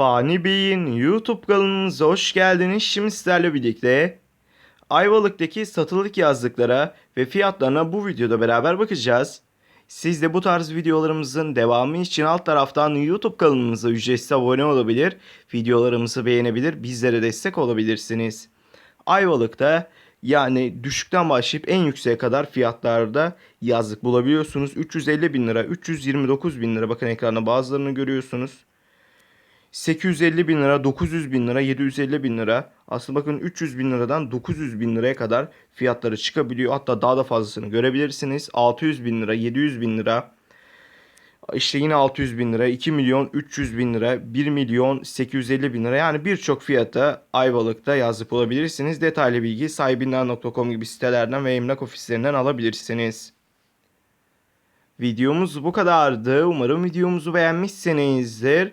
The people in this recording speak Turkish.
Fani Bey'in YouTube kanalımıza hoş geldiniz. Şimdi sizlerle birlikte Ayvalık'taki satılık yazlıklara ve fiyatlarına bu videoda beraber bakacağız. Siz de bu tarz videolarımızın devamı için alt taraftan YouTube kanalımıza ücretsiz abone olabilir, videolarımızı beğenebilir, bizlere destek olabilirsiniz. Ayvalık'ta yani düşükten başlayıp en yükseğe kadar fiyatlarda yazlık bulabiliyorsunuz. 350 bin lira, 329 bin lira bakın ekranda bazılarını görüyorsunuz. 850 bin lira, 900 bin lira, 750 bin lira. Aslında bakın 300 bin liradan 900 bin liraya kadar fiyatları çıkabiliyor. Hatta daha da fazlasını görebilirsiniz. 600 bin lira, 700 bin lira. İşte yine 600 bin lira, 2 milyon 300 bin lira, 1 milyon 850 bin lira. Yani birçok fiyata Ayvalık'ta yazıp bulabilirsiniz. Detaylı bilgi sahibinden.com gibi sitelerden ve emlak ofislerinden alabilirsiniz. Videomuz bu kadardı. Umarım videomuzu beğenmişsinizdir.